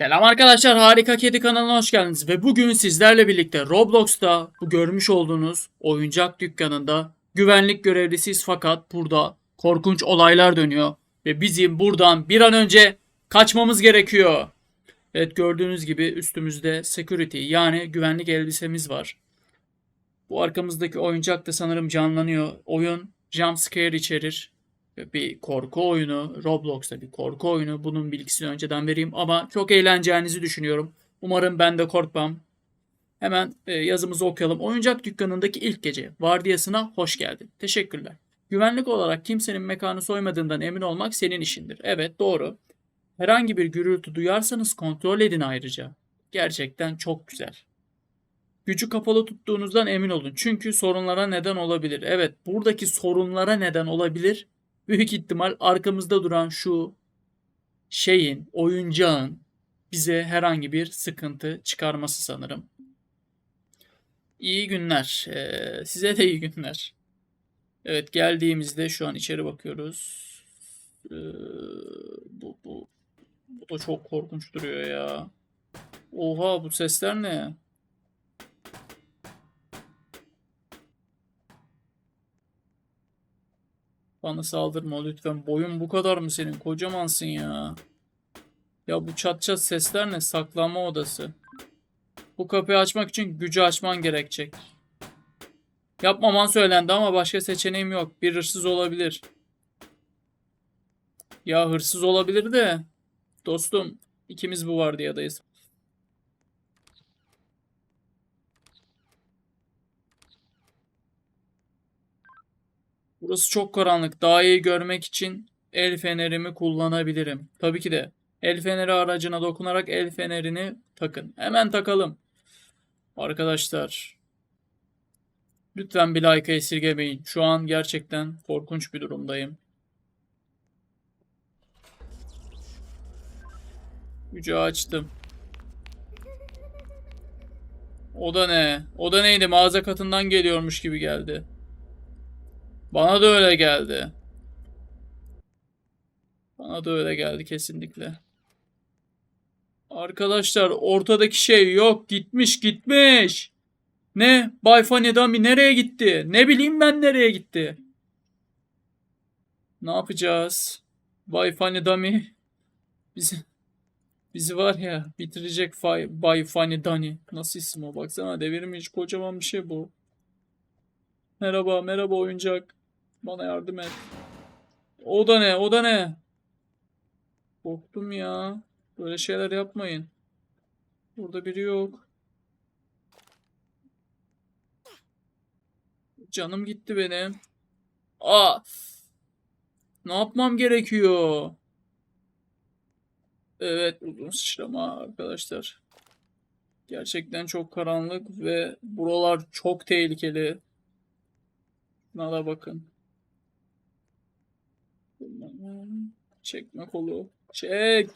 Selam arkadaşlar, Harika Kedi kanalına hoş geldiniz ve bugün sizlerle birlikte Roblox'ta bu görmüş olduğunuz oyuncak dükkanında güvenlik görevlisiyiz fakat burada korkunç olaylar dönüyor ve bizim buradan bir an önce kaçmamız gerekiyor. Evet gördüğünüz gibi üstümüzde security yani güvenlik elbisemiz var. Bu arkamızdaki oyuncak da sanırım canlanıyor. Oyun jump scare içerir bir korku oyunu, Roblox'ta bir korku oyunu. Bunun bilgisini önceden vereyim ama çok eğleneceğinizi düşünüyorum. Umarım ben de korkmam. Hemen e, yazımızı okuyalım. Oyuncak dükkanındaki ilk gece vardiyasına hoş geldin. Teşekkürler. Güvenlik olarak kimsenin mekanı soymadığından emin olmak senin işindir. Evet doğru. Herhangi bir gürültü duyarsanız kontrol edin ayrıca. Gerçekten çok güzel. Gücü kapalı tuttuğunuzdan emin olun. Çünkü sorunlara neden olabilir. Evet buradaki sorunlara neden olabilir büyük ihtimal arkamızda duran şu şeyin, oyuncağın bize herhangi bir sıkıntı çıkarması sanırım. İyi günler. Ee, size de iyi günler. Evet geldiğimizde şu an içeri bakıyoruz. Ee, bu, bu, bu da çok korkunç duruyor ya. Oha bu sesler ne? Bana saldırma lütfen. Boyun bu kadar mı senin? Kocamansın ya. Ya bu çat çat sesler ne? Saklanma odası. Bu kapıyı açmak için gücü açman gerekecek. Yapmaman söylendi ama başka seçeneğim yok. Bir hırsız olabilir. Ya hırsız olabilir de. Dostum ikimiz bu vardiyadayız. Burası çok karanlık. Daha iyi görmek için el fenerimi kullanabilirim. Tabii ki de. El feneri aracına dokunarak el fenerini takın. Hemen takalım. Arkadaşlar. Lütfen bir like esirgemeyin. Şu an gerçekten korkunç bir durumdayım. Gücü açtım. O da ne? O da neydi? Mağaza katından geliyormuş gibi geldi. Bana da öyle geldi. Bana da öyle geldi kesinlikle. Arkadaşlar ortadaki şey yok. Gitmiş gitmiş. Ne? Bay Dummy nereye gitti? Ne bileyim ben nereye gitti? Ne yapacağız? Bay Dummy bizi bizi var ya bitirecek Fay, Bay Dummy. Nasıl isim o? Baksana devirmiş kocaman bir şey bu. Merhaba merhaba oyuncak. Bana yardım et. O da ne? O da ne? Korktum ya. Böyle şeyler yapmayın. Burada biri yok. Canım gitti benim. Aa! Ne yapmam gerekiyor? Evet uzun sıçrama arkadaşlar. Gerçekten çok karanlık ve buralar çok tehlikeli. Şuna da bakın. Çekme kolu. Çek.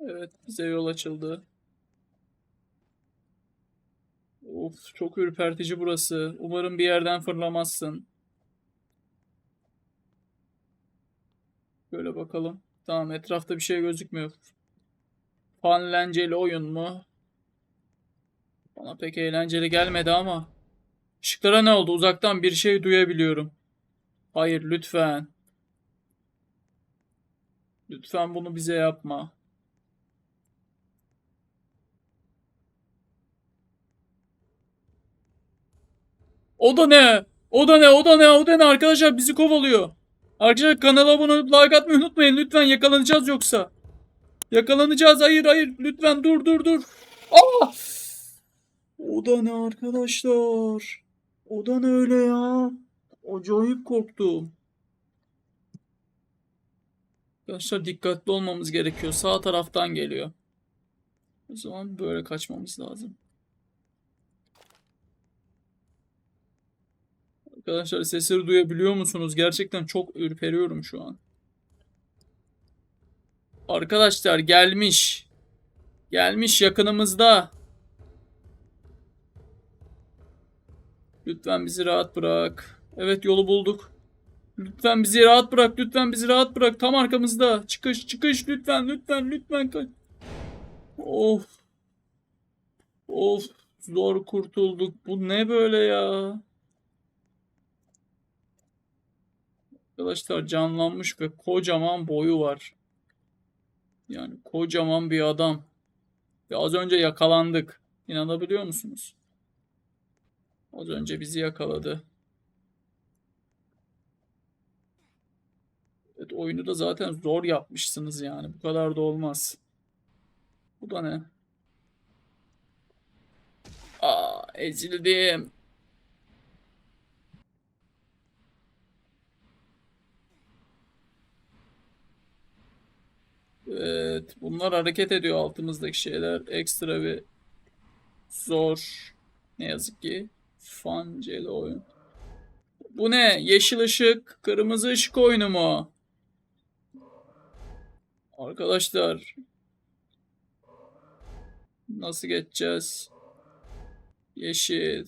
Evet bize yol açıldı. Of çok ürpertici burası. Umarım bir yerden fırlamazsın. Böyle bakalım. Tamam etrafta bir şey gözükmüyor. Fanlenceli oyun mu? Bana pek eğlenceli gelmedi ama. Işıklara ne oldu? Uzaktan bir şey duyabiliyorum. Hayır lütfen. Lütfen bunu bize yapma. O da ne? O da ne? O da ne? O da ne? Arkadaşlar bizi kovalıyor. Arkadaşlar kanala abone olup like atmayı unutmayın. Lütfen yakalanacağız yoksa. Yakalanacağız. Hayır hayır. Lütfen dur dur dur. Aa! O da ne arkadaşlar? O da ne öyle ya? Acayip korktum. Arkadaşlar dikkatli olmamız gerekiyor. Sağ taraftan geliyor. O zaman böyle kaçmamız lazım. Arkadaşlar sesleri duyabiliyor musunuz? Gerçekten çok ürperiyorum şu an. Arkadaşlar gelmiş. Gelmiş yakınımızda. Lütfen bizi rahat bırak. Evet yolu bulduk. Lütfen bizi rahat bırak. Lütfen bizi rahat bırak. Tam arkamızda. Çıkış çıkış lütfen lütfen lütfen. Of. Of. Zor kurtulduk. Bu ne böyle ya? Arkadaşlar canlanmış ve kocaman boyu var. Yani kocaman bir adam. Ve az önce yakalandık. İnanabiliyor musunuz? Az önce bizi yakaladı. Evet, oyunu da zaten zor yapmışsınız yani. Bu kadar da olmaz. Bu da ne? Aa, ezildim. Evet, bunlar hareket ediyor altımızdaki şeyler. Ekstra bir zor. Ne yazık ki. Fanceli oyun. Bu ne? Yeşil ışık, kırmızı ışık oyunu mu? Arkadaşlar. Nasıl geçeceğiz? Yeşil.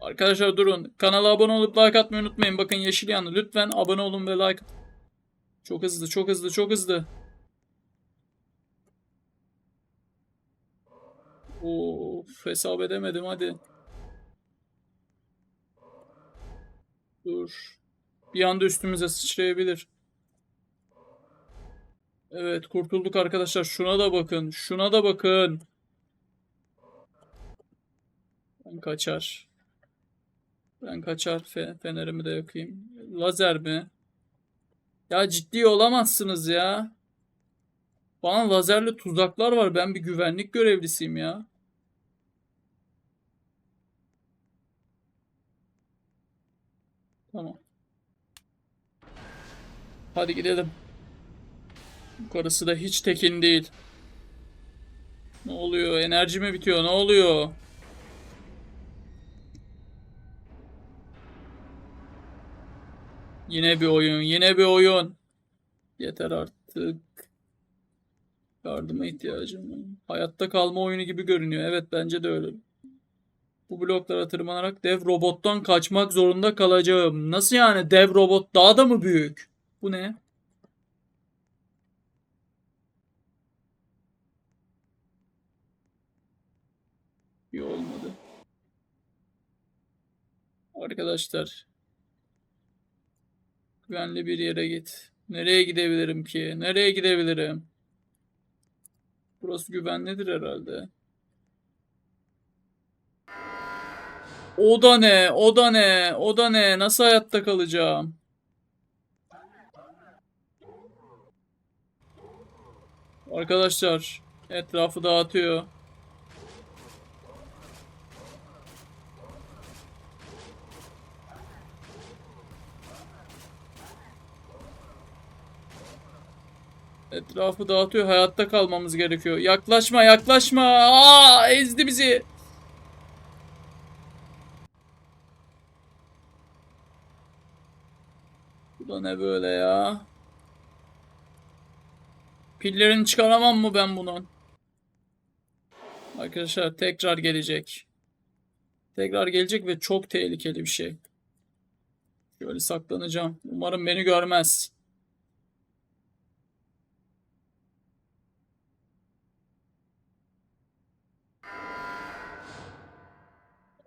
Arkadaşlar durun. Kanala abone olup like atmayı unutmayın. Bakın yeşil yandı. Lütfen abone olun ve like. Çok hızlı, çok hızlı, çok hızlı. Of, hesap edemedim hadi. Dur. Bir anda üstümüze sıçrayabilir. Evet kurtulduk arkadaşlar. Şuna da bakın. Şuna da bakın. Ben kaçar. Ben kaçar. Fe- fenerimi de yakayım. Lazer mi? Ya ciddi olamazsınız ya. Bana lazerli tuzaklar var. Ben bir güvenlik görevlisiyim ya. Tamam. Hadi gidelim. Yukarısı da hiç tekin değil. Ne oluyor? Enerji mi bitiyor? Ne oluyor? Yine bir oyun. Yine bir oyun. Yeter artık. Yardıma ihtiyacım var. Hayatta kalma oyunu gibi görünüyor. Evet bence de öyle. Bu bloklara tırmanarak dev robottan kaçmak zorunda kalacağım. Nasıl yani? Dev robot daha da mı büyük? Bu ne? İyi olmadı. Arkadaşlar. Güvenli bir yere git. Nereye gidebilirim ki? Nereye gidebilirim? Burası güvenlidir herhalde. O da ne? O da ne? O da ne? Nasıl hayatta kalacağım? Arkadaşlar etrafı dağıtıyor. Etrafı dağıtıyor. Hayatta kalmamız gerekiyor. Yaklaşma, yaklaşma. Aa, ezdi bizi. Bu da ne böyle ya? Pillerini çıkaramam mı ben bunun? Arkadaşlar tekrar gelecek. Tekrar gelecek ve çok tehlikeli bir şey. Şöyle saklanacağım. Umarım beni görmez.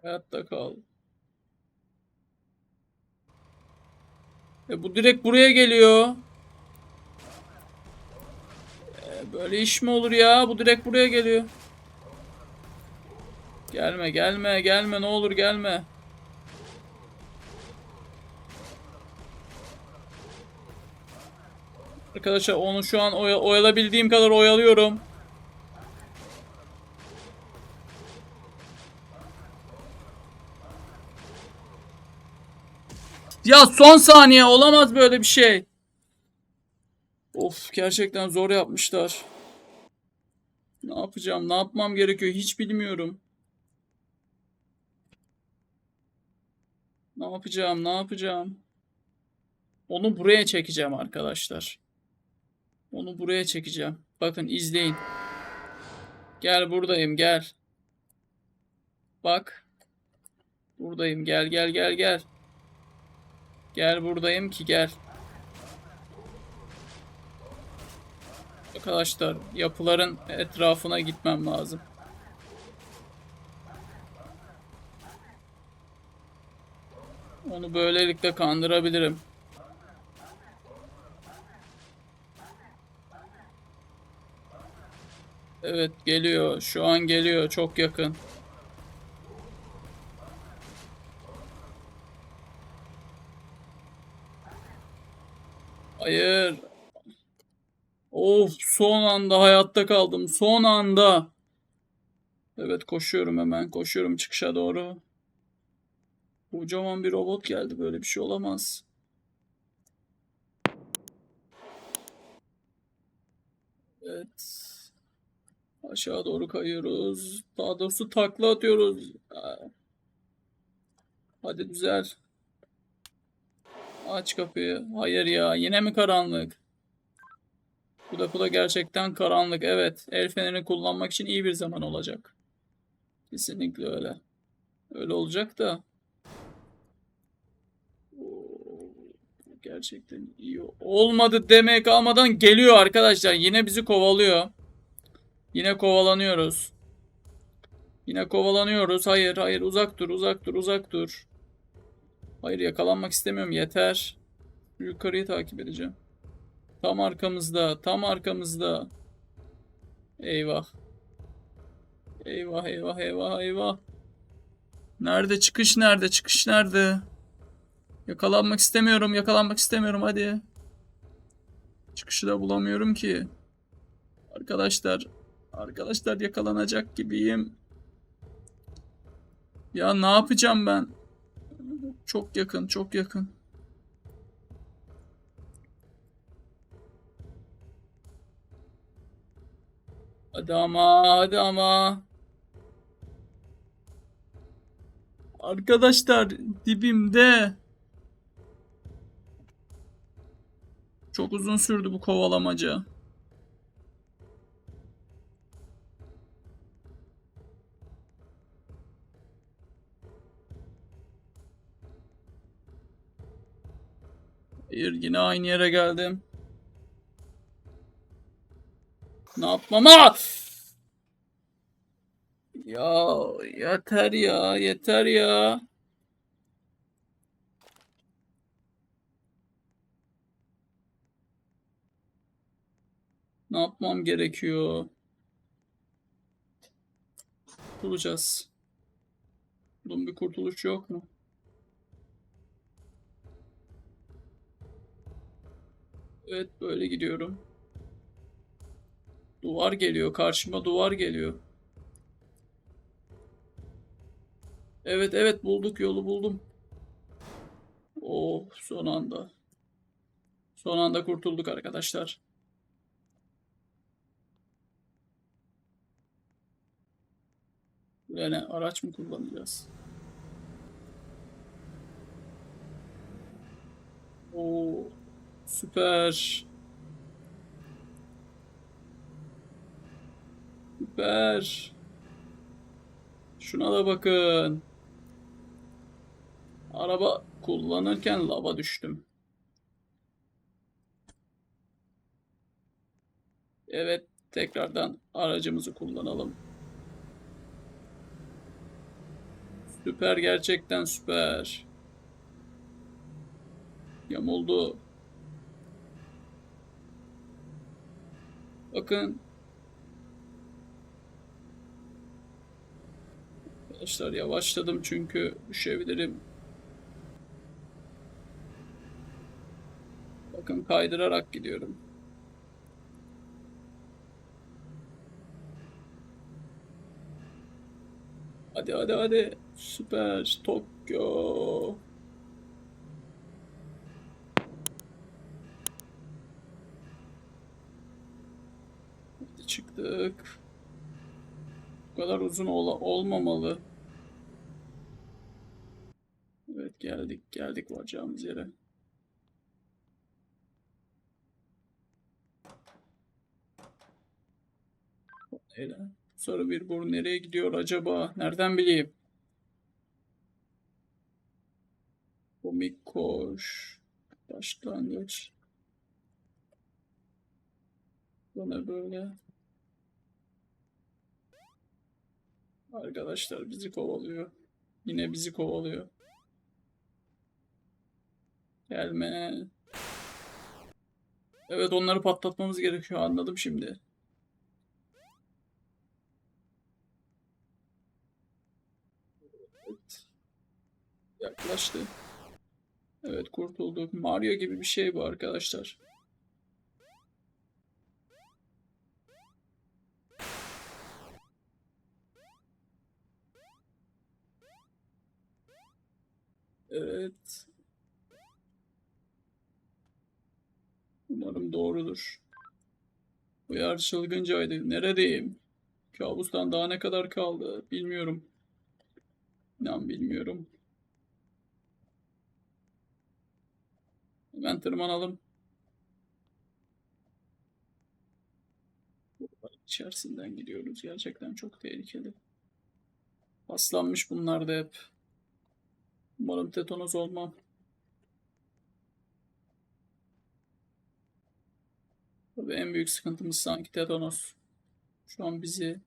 Hayatta kal. E bu direkt buraya geliyor. E böyle iş mi olur ya? Bu direkt buraya geliyor. Gelme gelme gelme ne olur gelme. Arkadaşlar onu şu an oya- oyalabildiğim kadar oyalıyorum. Ya son saniye olamaz böyle bir şey. Of gerçekten zor yapmışlar. Ne yapacağım? Ne yapmam gerekiyor? Hiç bilmiyorum. Ne yapacağım? Ne yapacağım? Onu buraya çekeceğim arkadaşlar. Onu buraya çekeceğim. Bakın izleyin. Gel buradayım gel. Bak. Buradayım gel gel gel gel. Gel buradayım ki gel. Arkadaşlar yapıların etrafına gitmem lazım. Onu böylelikle kandırabilirim. Evet geliyor. Şu an geliyor. Çok yakın. Hayır. Of son anda hayatta kaldım. Son anda. Evet koşuyorum hemen. Koşuyorum çıkışa doğru. Kocaman bir robot geldi. Böyle bir şey olamaz. Evet. Aşağı doğru kayıyoruz. Daha doğrusu takla atıyoruz. Hadi düzel. Aç kapıyı. Hayır ya. Yine mi karanlık? Bu depoda gerçekten karanlık. Evet. El fenerini kullanmak için iyi bir zaman olacak. Kesinlikle öyle. Öyle olacak da. Gerçekten iyi. Olmadı demeye kalmadan geliyor arkadaşlar. Yine bizi kovalıyor. Yine kovalanıyoruz. Yine kovalanıyoruz. Hayır, hayır. Uzak dur, uzak dur, uzak dur. Hayır, yakalanmak istemiyorum. Yeter. Yukarıyı takip edeceğim. Tam arkamızda, tam arkamızda. Eyvah. Eyvah, eyvah, eyvah, eyvah. Nerede çıkış nerede? Çıkış nerede? Yakalanmak istemiyorum, yakalanmak istemiyorum. Hadi. Çıkışı da bulamıyorum ki. Arkadaşlar, arkadaşlar yakalanacak gibiyim. Ya ne yapacağım ben? Çok yakın, çok yakın. Hadi ama, hadi ama. Arkadaşlar dibimde. Çok uzun sürdü bu kovalamaca. Hayır yine aynı yere geldim. Ne yapmama? Ya yeter ya yeter ya. Ne yapmam gerekiyor? Kurtulacağız. Bunun bir kurtuluş yok mu? Evet böyle gidiyorum. Duvar geliyor. Karşıma duvar geliyor. Evet evet bulduk yolu buldum. Oh son anda. Son anda kurtulduk arkadaşlar. Yani araç mı kullanacağız? Oo süper. Süper. Şuna da bakın. Araba kullanırken lava düştüm. Evet, tekrardan aracımızı kullanalım. Süper gerçekten süper. Yamuldu. Bakın. Arkadaşlar yavaşladım çünkü düşebilirim. Bakın kaydırarak gidiyorum. Hadi hadi hadi. Süper. Tokyo. Çıktık. Bu kadar uzun ola olmamalı. Evet geldik geldik varacağımız yere. Öyle. Sarı bir boru nereye gidiyor acaba? Nereden bileyim? Komik kol. Boş. Başlangıç. Bu ne böyle? Arkadaşlar bizi kovalıyor. Yine bizi kovalıyor. Gelme. Evet onları patlatmamız gerekiyor. Anladım şimdi. Evet. Yaklaştı. Evet kurtulduk. Mario gibi bir şey bu arkadaşlar. Evet. Umarım doğrudur. Uyar çılgıncaydı. Neredeyim? Kabustan daha ne kadar kaldı? Bilmiyorum. İnan bilmiyorum. Hemen tırmanalım. İçerisinden gidiyoruz. Gerçekten çok tehlikeli. Paslanmış bunlar da hep. Umarım tetanos olmam. Tabii en büyük sıkıntımız sanki tetanos. Şu an bizi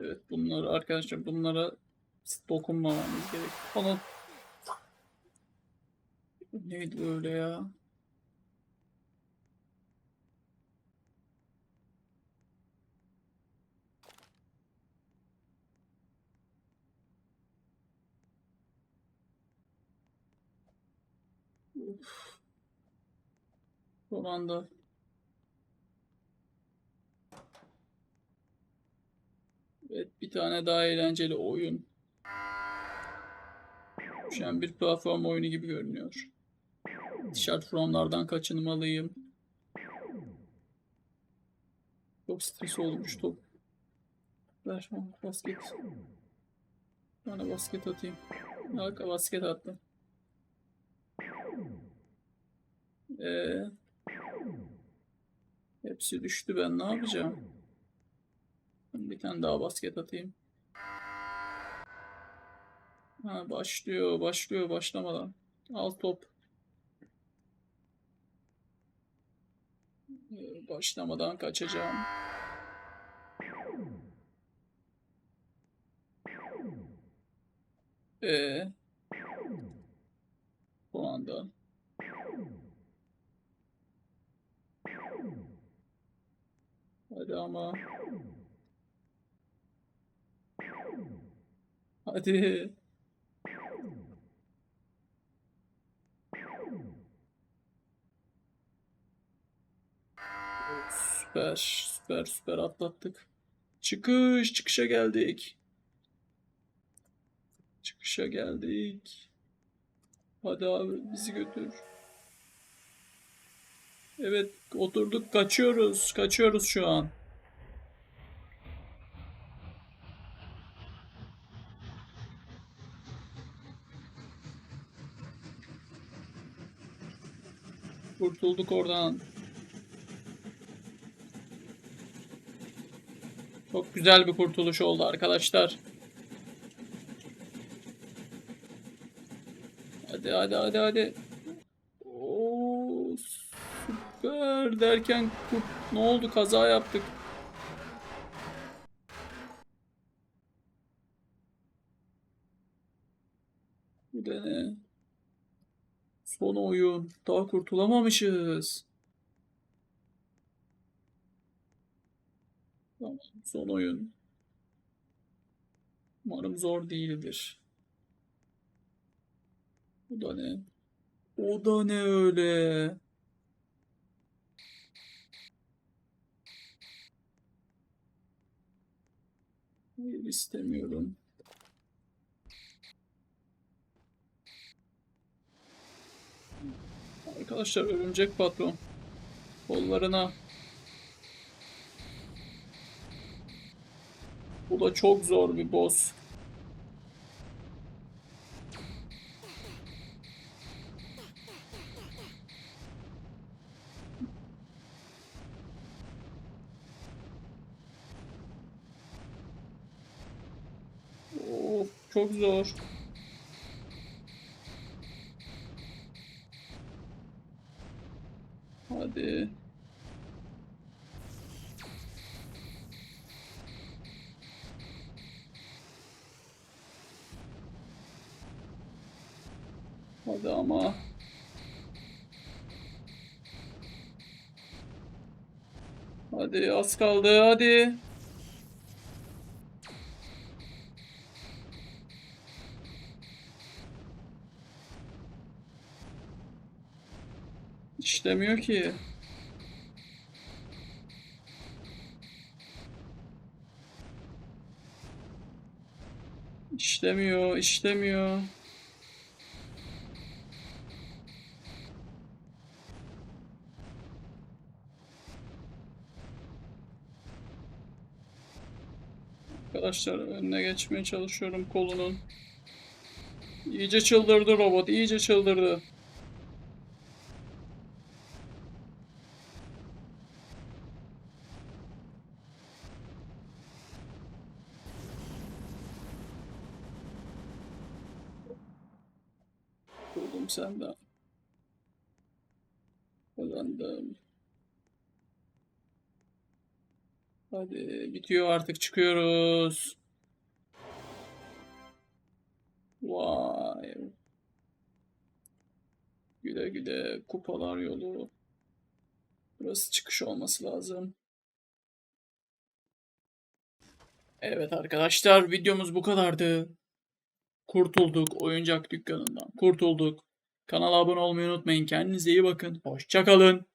Evet bunları arkadaşlar bunlara dokunmamamız gerek. Onun neydi öyle ya? Son anda Evet, bir tane daha eğlenceli oyun. Şu an bir platform oyunu gibi görünüyor. Dışarı formlardan kaçınmalıyım. Çok stres olmuş top. Ver basket. Bana basket atayım. Arka basket attım. Ee, hepsi düştü ben ne yapacağım? Bir tane daha basket atayım. Ha, başlıyor, başlıyor, başlamadan. Al top. Başlamadan kaçacağım. Ee, bu anda. Hadi ama. Hadi. Süper, süper, süper atlattık. Çıkış, çıkışa geldik. Çıkışa geldik. Hadi abi bizi götür. Evet, oturduk, kaçıyoruz, kaçıyoruz şu an. Kurtulduk oradan. Çok güzel bir kurtuluş oldu arkadaşlar. Hadi hadi hadi hadi. Oo, süper derken kurt ne oldu kaza yaptık. Bu da ne? Son oyun. Daha kurtulamamışız. Son oyun. Umarım zor değildir. Bu da ne? O da ne öyle? Hayır istemiyorum. Arkadaşlar örümcek patron. Kollarına. Bu da çok zor bir boss. Çok zor. Hadi. Hadi ama. Hadi az kaldı hadi. İşlemiyor ki. İşlemiyor, işlemiyor. Arkadaşlar önüne geçmeye çalışıyorum kolunun. İyice çıldırdı robot, iyice çıldırdı. Buldum senden. Kazandım. Hadi bitiyor artık çıkıyoruz. Vay. Güle güle kupalar yolu. Burası çıkış olması lazım. Evet arkadaşlar videomuz bu kadardı. Kurtulduk oyuncak dükkanından. Kurtulduk. Kanala abone olmayı unutmayın. Kendinize iyi bakın. Hoşçakalın.